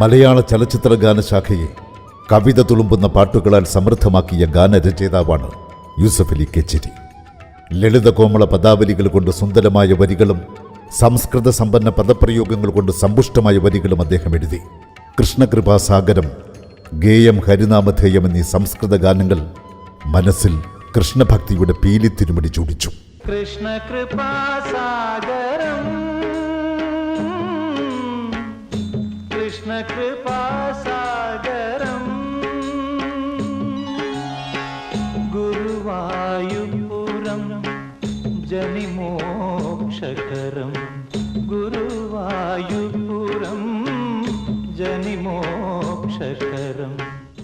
മലയാള ചലച്ചിത്ര ഗാനശാഖയെ കവിത തുളുമ്പുന്ന പാട്ടുകളാൽ സമൃദ്ധമാക്കിയ ഗാനരചയിതാവാണ് യൂസഫ് അലി കെച്ചിരി ലളിത കോമള പദാവലികൾ കൊണ്ട് സുന്ദരമായ വരികളും സംസ്കൃത സമ്പന്ന പദപ്രയോഗങ്ങൾ കൊണ്ട് സമ്പുഷ്ടമായ വരികളും അദ്ദേഹം എഴുതി. കൃഷ്ണകൃപാസാഗരം ഗേയം ഹരിനാമധേയം എന്നീ സംസ്കൃത ഗാനങ്ങൾ മനസ്സിൽ കൃഷ്ണഭക്തിയുടെ പീലി തിരുമടി ചൂടിച്ചു. കൃഷ്ണകൃപാസാഗരം. कृष्णकृपासागरम् गुरुवायुपुरं जनिमोक्षकरं गुरुवायुपुरं जनिमोक्षकरम्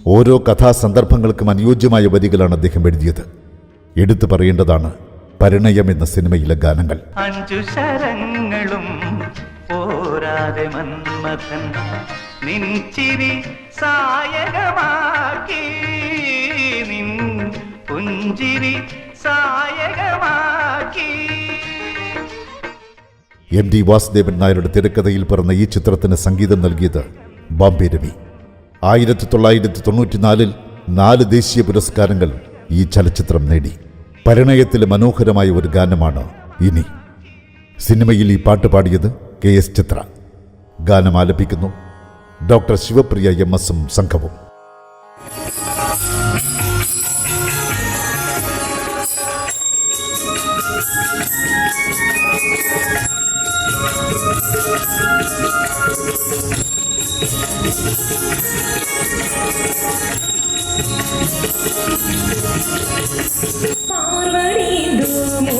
ഓരോ കഥാസന്ദർഭങ്ങൾക്കും അനുയോജ്യമായ വരികളാണ് അദ്ദേഹം എഴുതിയത് എടുത്തു പറയേണ്ടതാണ് പരിണയം എന്ന സിനിമയിലെ ഗാനങ്ങൾ അഞ്ചു ശരങ്ങളും പോരാതെ മന്മഥൻ നിൻചിരി സായകമാക്കി. നിൻ പുഞ്ചിരി സായകമാക്കി. എം ഡി വാസുദേവൻ നായരുടെ തിരക്കഥയിൽ പിറന്ന ഈ ചിത്രത്തിന് സംഗീതം നൽകിയത് ബോംബെ രവി. ആയിരത്തി തൊള്ളായിരത്തി തൊണ്ണൂറ്റിനാലിൽ നാല് ദേശീയ പുരസ്കാരങ്ങൾ ഈ ചലച്ചിത്രം നേടി. പരിണയത്തിലെ മനോഹരമായ ഒരു ഗാനമാണ് ഇനി. സിനിമയിൽ ഈ പാട്ട് പാടിയത് കെ എസ് ചിത്ര. ഗാനം ആലപിക്കുന്നു. ഡോക്ടർ ശിവപ്രിയ എം എസും സംഘവും. പാർവണീന്ദുമൂർത്തി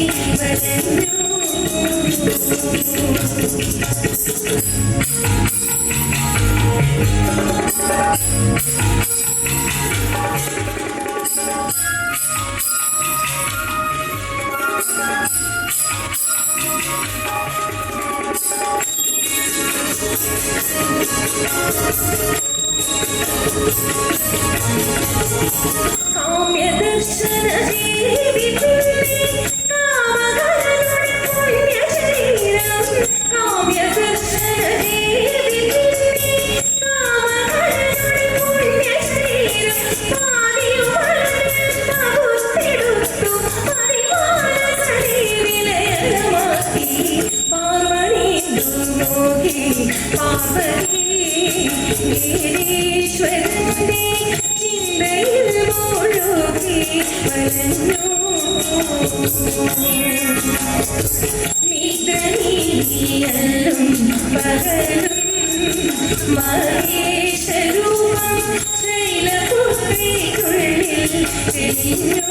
മുഴുകി വരഞ്ഞു കാമ്യദർശന ജീവിതമേ കാമകലയുടെ ഈശ്വരന്റെ ചിന്തയിൽ മുഴുകി വരഞ്ഞു നിദ്രനീയല്ലും പകലും മഹേശരൂപം ശൈലപുത്രിക്കുള്ളിൽ തെളിഞ്ഞു